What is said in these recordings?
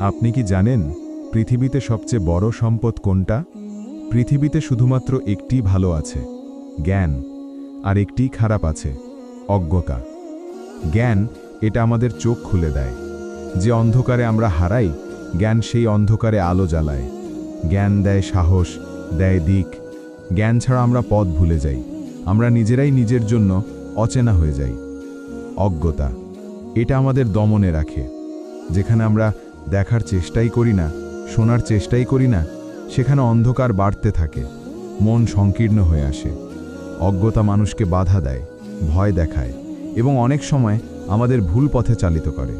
আপনি কি জানেন পৃথিবীতে সবচেয়ে বড় সম্পদ কোনটা? পৃথিবীতে শুধুমাত্র একটি ভালো আছে, জ্ঞান, আর একটি খারাপ আছে, অজ্ঞতা। জ্ঞান এটা আমাদের চোখ খুলে দেয়। যে অন্ধকারে আমরা হারাই, জ্ঞান সেই অন্ধকারে আলো জ্বালায়। জ্ঞান দেয় সাহস, দেয় দিক। জ্ঞান ছাড়া আমরা পথ ভুলে যাই। আমরা নিজেরাই নিজের জন্য অচেনা হয়ে যাই। অজ্ঞতা, এটা আমাদের দমনে রাখে। যেখানে আমরা দেখার চেষ্টাই করি না, শোনার চেষ্টাই করি না, সেখানে অন্ধকার বাড়তে থাকে, মন সংকীর্ণ হয়ে আসে। অজ্ঞতা মানুষকে বাধা দেয়, ভয় দেখায় এবং অনেক সময় আমাদের ভুল পথে চালিত করে।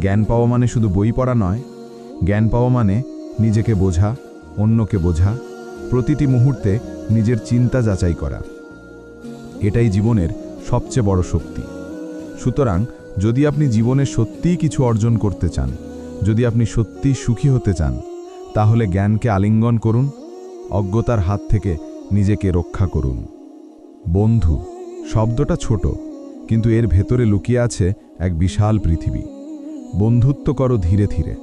জ্ঞান পাওয়া মানে শুধু বই পড়া নয়, জ্ঞান পাওয়া মানে নিজেকে বোঝা, অন্যকে বোঝা, প্রতিটি মুহূর্তে নিজের চিন্তা যাচাই করা। এটাই জীবনের সবচেয়ে বড় শক্তি। সুতরাং যদি আপনি জীবনে সত্যিই কিছু অর্জন করতে চান যদি আপনি সত্যিই সুখী হতে চান, তাহলে জ্ঞানকে আলিঙ্গন করুন, অজ্ঞতার হাত থেকে নিজেকে রক্ষা করুন। বন্ধু, শব্দটা ছোট, কিন্তু এর ভেতরে লুকিয়ে আছে এক বিশাল পৃথিবী। বন্ধুত্ব করো ধীরে ধীরে,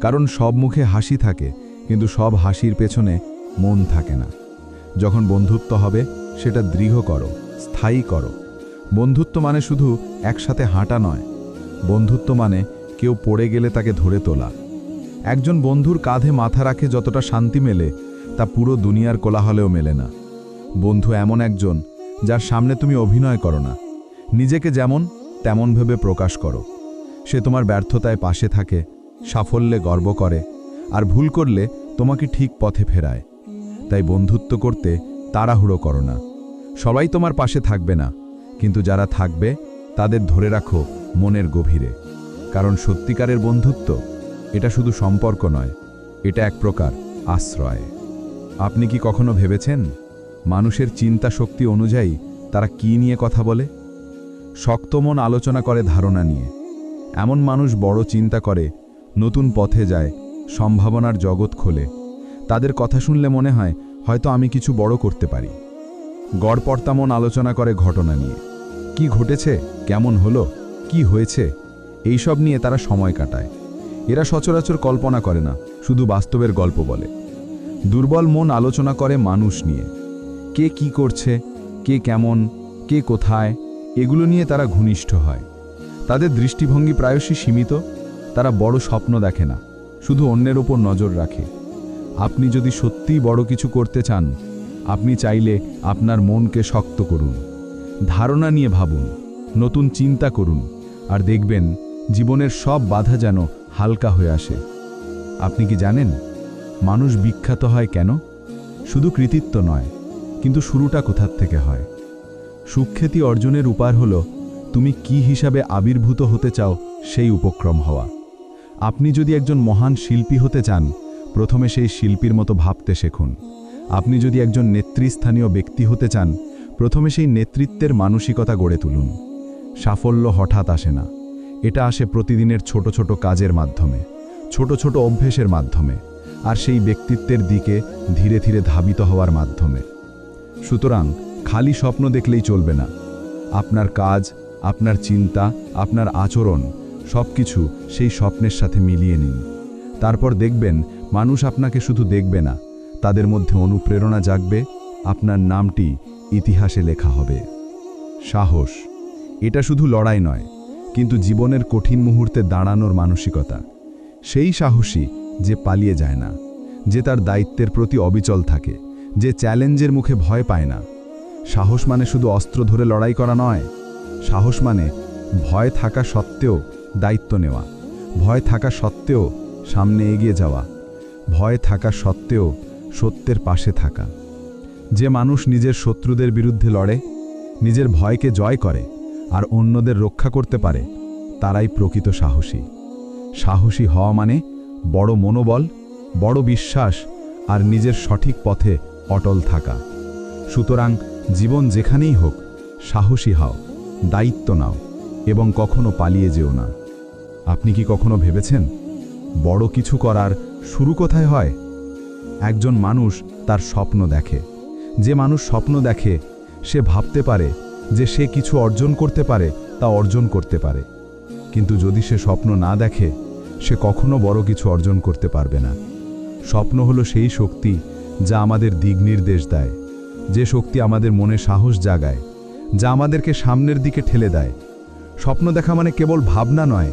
কারণ সব মুখে হাসি থাকে, কিন্তু সব হাসির পেছনে মন থাকে না। যখন বন্ধুত্ব হবে, সেটা দৃঢ় করো, স্থায়ী করো। বন্ধুত্ব মানে শুধু একসাথে হাঁটা নয়, বন্ধুত্ব মানে কেউ পড়ে গেলে তাকে ধরে তোলা। একজন বন্ধুর কাঁধে মাথা রাখে যতটা শান্তি মেলে, তা পুরো দুনিয়ার কোলাহলেও মেলে না। বন্ধু এমন একজন, যার সামনে তুমি অভিনয় করো না। নিজেকে যেমন, তেমন ভেবে প্রকাশ করো। সে তোমার ব্যর্থতায় পাশে থাকে, সাফল্যে গর্ব করে, আর ভুল করলে তোমাকে ঠিক পথে ফেরায়। তাই বন্ধুত্ব করতে তাড়াহুড়ো করো না। সবাই তোমার পাশে থাকবে না, কিন্তু যারা থাকবে, তাদের ধরে রাখো মনের গভীরে। কারণ সত্যিকারের বন্ধুত্ব, এটা শুধু সম্পর্ক নয়, এটা এক প্রকার আশ্রয়। আপনি কি কখনো ভেবেছেন, মানুষের চিন্তা শক্তি অনুযায়ী তারা কি নিয়ে কথা বলে? শক্ত মন আলোচনা করে ধারণা নিয়ে। এমন মানুষ বড় চিন্তা করে, নতুন পথে যায়, সম্ভাবনার জগৎ খোলে। তাদের কথা শুনলে মনে হয়, হয়তো আমি কিছু বড় করতে পারি। গড়পর্তা মন আলোচনা করে ঘটনা নিয়ে। কি ঘটেছে, কেমন হলো, কি হয়েছে এইসব নিয়ে তারা সময় কাটায়। এরা সচরাচর কল্পনা করে না, শুধু বাস্তবের গল্প বলে। দুর্বল মন আলোচনা করে মানুষ নিয়ে। কে কি করছে, কে কেমন, কে কোথায়, এগুলো নিয়ে তারা ঘনিষ্ঠ হয়। তাদের দৃষ্টিভঙ্গি প্রায়শই সীমিত, তারা বড় স্বপ্ন দেখে না, শুধু অন্যের ওপর নজর রাখে। আপনি যদি সত্যিই বড় কিছু করতে চান, আপনি চাইলে আপনার মনকে শক্ত করুন। ধারণা নিয়ে ভাবুন, নতুন চিন্তা করুন, আর দেখবেন জীবনের সব বাধা যেন হালকা হয়ে আসে। আপনি কি জানেন, মানুষ বিখ্যাত হয় কেন? শুধু কৃতিত্ব নয়, কিন্তু শুরুটা কোথার থেকে হয়? সুখ্যাতি অর্জনের উপার হল, তুমি কি হিসাবে আবির্ভূত হতে চাও সেই উপক্রম হওয়া। আপনি যদি একজন মহান শিল্পী হতে চান, প্রথমে সেই শিল্পীর মতো ভাবতে শেখুন। আপনি যদি একজন নেতৃস্থানীয় ব্যক্তি হতে চান, প্রথমে সেই নেতৃত্বের মানসিকতা গড়ে তুলুন। সাফল্য হঠাৎ আসে না। এটা আসে প্রতিদিনের ছোট ছোট কাজের মাধ্যমে, ছোট ছোট অভ্যেসের মাধ্যমে, আর সেই ব্যক্তিত্বের দিকে ধীরে ধীরে ধাবিত হওয়ার মাধ্যমে। সুতরাং খালি স্বপ্ন দেখলেই চলবে না। আপনার কাজ, আপনার চিন্তা, আপনার আচরণ সব কিছু সেই স্বপ্নের সাথে মিলিয়ে নিন। তারপর দেখবেন মানুষ আপনাকে শুধু দেখবে না, তাদের মধ্যে অনুপ্রেরণা জাগবে, আপনার নামটি ইতিহাসে লেখা হবে। সাহস, এটা শুধু লড়াই নয় কিন্তু জীবনের কঠিন মুহূর্তে দাঁড়ানোর মানসিকতা। সেই সাহসী যে পালিয়ে যায় না, যে তার দায়িত্বের প্রতি অবিচল থাকে, যে চ্যালেঞ্জের মুখে ভয় পায় না। সাহস মানে শুধু অস্ত্র ধরে লড়াই করা নয়। সাহস মানে ভয় থাকা সত্ত্বেও দায়িত্ব নেওয়া, ভয় থাকা সত্ত্বেও সামনে এগিয়ে যাওয়া, ভয় থাকা সত্ত্বেও সত্যের পাশে থাকা। যে মানুষ নিজের শত্রুদের বিরুদ্ধে লড়ে, নিজের ভয়কে জয় করে আর অন্যদের রক্ষা করতে পারে, তারাই প্রকৃত সাহসী। সাহসী হওয়া মানে বড় মনোবল, বড় বিশ্বাস আর নিজের সঠিক পথে অটল থাকা। সুতরাং জীবন যেখানেই হোক, সাহসী হও, দায়িত্ব নাও এবং কখনো পালিয়ে যেও না। আপনি কি কখনো ভেবেছেন, বড় কিছু করার শুরু কোথায় হয়? একজন মানুষ তার স্বপ্ন দেখে। যে মানুষ স্বপ্ন দেখে, সে ভাবতে পারে যে সে কিছু অর্জন করতে পারে, তা অর্জন করতে পারে। কিন্তু যদি সে স্বপ্ন না দেখে, সে কখনো বড় কিছু অর্জন করতে পারবে না। স্বপ্ন হলো সেই শক্তি যা আমাদের দিক নির্দেশ দেয়, যে শক্তি আমাদের মনে সাহস জাগায়, যা আমাদেরকে সামনের দিকে ঠেলে দেয়। স্বপ্ন দেখা মানে কেবল ভাবনা নয়,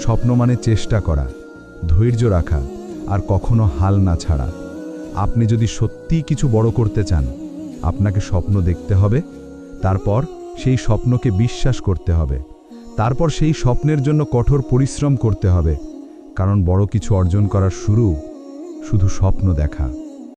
স্বপ্ন মানে চেষ্টা করা, ধৈর্য রাখা, আর কখনো হাল না ছাড়া। আপনি যদি সত্যিই কিছু বড় করতে চান, আপনাকে স্বপ্ন দেখতে হবে। তারপর সেই স্বপ্নকে বিশ্বাস করতে হবে। তারপর সেই স্বপ্নের জন্য কঠোর পরিশ্রম করতে হবে। কারণ বড় কিছু অর্জন করার শুরু শুধু স্বপ্ন দেখা।